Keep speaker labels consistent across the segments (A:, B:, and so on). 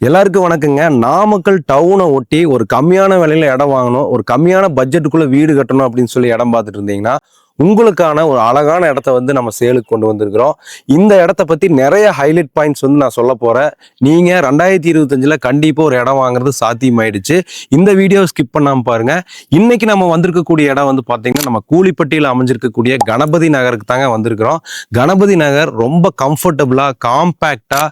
A: எல்லாருக்கும் வணக்கங்க. நாமக்கல் டவுனை ஒட்டி ஒரு கம்மியான விலையில இடம் வாங்கணும் ஒரு கம்மியான பட்ஜெட்டுக்குள்ள வீடு கட்டணும் அப்படின்னு சொல்லி இடம் பார்த்துட்டு இருந்தீங்கன்னா உங்களுக்கான ஒரு அழகான இடத்த வந்து நம்ம சேலுக்கு கொண்டு வந்திருக்கிறோம். இந்த இடத்த பத்தி நிறைய ஹைலைட் பாயிண்ட்ஸ் வந்து நான் சொல்ல போறேன். நீங்க ரெண்டாயிரத்தி இருபத்தஞ்சுல கண்டிப்பா ஒரு இடம் வாங்குறது சாத்தியமாயிடுச்சு. இந்த வீடியோ ஸ்கிப் பண்ணாம பாருங்க. இன்னைக்கு நம்ம வந்திருக்கக்கூடிய இடம் வந்து பாத்தீங்கன்னா நம்ம கூலிப்பட்டியில் அமைஞ்சிருக்கக்கூடிய கணபதி நகருக்கு தாங்க வந்திருக்கிறோம். கணபதி நகர் ரொம்ப கம்ஃபர்டபுளா காம்பேக்டா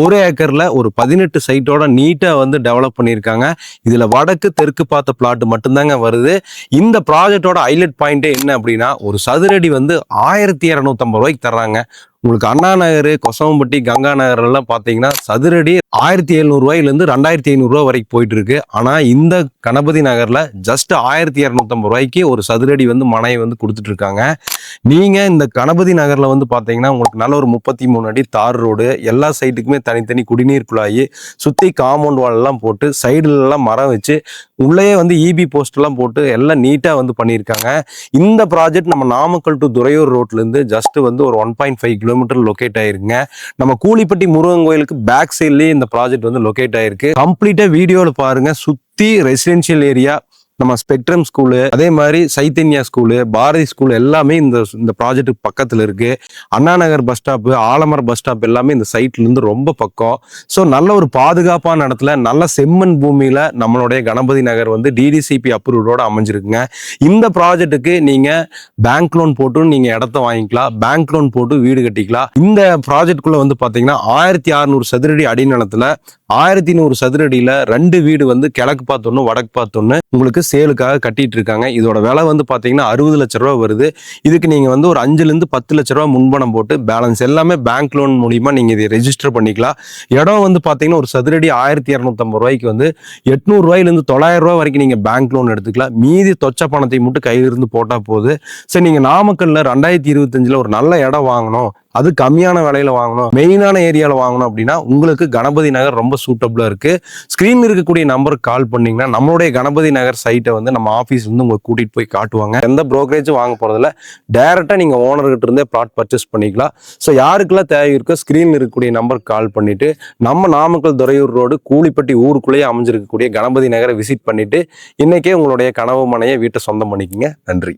A: ஒரு ஏக்கர்ல ஒரு பதினெட்டு சைட்டோட நீட்டா வந்து டெவலப் பண்ணியிருக்காங்க. இதுல வடக்கு தெற்கு பார்த்த பிளாட் மட்டும்தாங்க வருது. இந்த ப்ராஜெக்டோட ஹைலைட் பாயிண்டே என்ன அப்படின்னா ஒரு சதுரடி வந்து ஆயிரத்தி இரநூத்தம்பது ரூபாய்க்கு தர்றாங்க. உங்களுக்கு அண்ணா நகர் கொசவம்பட்டி கங்கா நகர் எல்லாம் பார்த்தீங்கன்னா சதுரடி ஆயிரத்தி எழுநூறுபாயிலேருந்து ரெண்டாயிரத்தி ஐநூறுரூவா வரைக்கும் போயிட்டு இருக்கு ஆனால் இந்த கணபதி நகரில் ஜஸ்ட் ஆயிரத்தி இரநூத்தம்பது ரூபாய்க்கு ஒரு சதுரடி வந்து மனையை வந்து கொடுத்துட்டு இருக்காங்க நீங்கள் இந்த கணபதி நகரில் வந்து பார்த்தீங்கன்னா உங்களுக்கு நல்ல ஒரு முப்பத்தி மூணு அடி தார் ரோடு எல்லா சைட்டுக்குமே தனித்தனி குடிநீர் குழாயி சுற்றி காம்பவுண்ட் வால் எல்லாம் போட்டு சைடுலலாம் மரம் வச்சு உள்ளேயே வந்து இபி போஸ்ட் எல்லாம் போட்டு எல்லாம் நீட்டாக வந்து பண்ணியிருக்காங்க. இந்த ப்ராஜெக்ட் நம்ம நாமக்கல் டு துறையூர் ரோட்லேருந்து ஜஸ்ட் வந்து ஒரு one point five kilometre locate ஆயிருக்குங்க. நம்ம கூலிப்பட்டி முருகன் கோயிலுக்கு பேக் சைட்லேயே இந்த ப்ராஜெக்ட் வந்து லொக்கேட் ஆயிருக்கு. கம்ப்ளீட்டாக வீடியோவில் பாருங்க. சுற்றி ரெசிடென்ஷியல் ஏரியா நம்ம ஸ்பெக்ட்ரம் ஸ்கூலு அதே மாதிரி சைத்தன்யா ஸ்கூலு பாரதி ஸ்கூல் எல்லாமே இந்த இந்த ப்ராஜெக்ட்டுக்கு பக்கத்தில் இருக்குது அண்ணா நகர் பஸ் ஸ்டாப்பு ஆலமர பஸ் ஸ்டாப் எல்லாமே இந்த சைட்லேருந்து ரொம்ப பக்கம். ஸோ நல்ல ஒரு பாதுகாப்பான இடத்துல நல்ல செம்மண் பூமியில் நம்மளுடைய கணபதி நகர் வந்து டிடிசிபி அப்ரூவ்டோட அமைஞ்சிருக்குங்க. இந்த ப்ராஜெக்ட்டுக்கு நீங்கள் பேங்க் லோன் போட்டு நீங்கள் இடத்த வாங்கிக்கலாம். பேங்க் லோன் போட்டு வீடு கட்டிக்கலாம். இந்த ப்ராஜெக்ட்குள்ளே வந்து பார்த்தீங்கன்னா ஆயிரத்தி அறுநூறு சதுரடி அடிநிலத்தில் ஆயிரத்தி நூறு சதுரடியில ரெண்டு வீடு வந்து கிழக்கு பார்த்தோன்னு வடக்கு பார்த்தோன்னு உங்களுக்கு சேலுக்காக கட்டிட்டு இருக்காங்க. இதோட விலை வந்து பாத்தீங்கன்னா அறுபது லட்ச ரூபா வருது. இதுக்கு நீங்க வந்து ஒரு அஞ்சுல இருந்து பத்து லட்ச ரூபா முன்பணம் போட்டு பேலன்ஸ் எல்லாமே பேங்க் லோன் மூலியமா நீங்க இதை ரெஜிஸ்டர் பண்ணிக்கலாம். இடம் வந்து பாத்தீங்கன்னா ஒரு சதுரடி ஆயிரத்தி இரநூத்தம்பது ரூபாய்க்கு வந்து எட்நூறு ரூபாயிலிருந்து தொள்ளாயிரம் ரூபாய் வரைக்கும் நீங்க பேங்க் லோன் எடுத்துக்கலாம். மீதி தொச்ச பணத்தை மட்டும் கையிலிருந்து போட்டா போகுது சரி நீங்க நாமக்கல்ல ரெண்டாயிரத்தி இருபத்தஞ்சுல ஒரு நல்ல இடம் வாங்கணும். அது கம்மியான விலையில வாங்கணும் மெயினான ஏரியால வாங்கணும் அப்படின்னா உங்களுக்கு கணபதி நகர் ரொம்ப சூட்டபிளா இருக்கு. ஸ்கிரீன் இருக்கக்கூடிய நம்பருக்கு கால் பண்ணீங்கன்னா நம்மளுடைய கணபதி நகர் சைட்டை வந்து நம்ம ஆஃபீஸ் வந்து உங்களுக்கு கூட்டிட்டு போய் காட்டுவாங்க. எந்த ப்ரோக்கரேஜும் வாங்க போகிறதில்ல டைரக்டா நீங்க ஓனர்கிட்ட இருந்தே ப்ளாட் பர்ச்சேஸ் பண்ணிக்கலாம். ஸோ யாருக்கெல்லாம் தேவை இருக்கோ ஸ்கிரீன் இருக்கக்கூடிய நம்பருக்கு கால் பண்ணிட்டு நம்ம நாமக்கல் துறையூர் ரோடு கூலிப்பட்டி ஊருக்குள்ளேயே அமைஞ்சிருக்கக்கூடிய கணபதி நகரை விசிட் பண்ணிட்டு இன்னைக்கே உங்களுடைய கனவு மனையை வீட்டை சொந்தம் பண்ணிக்கங்க. நன்றி.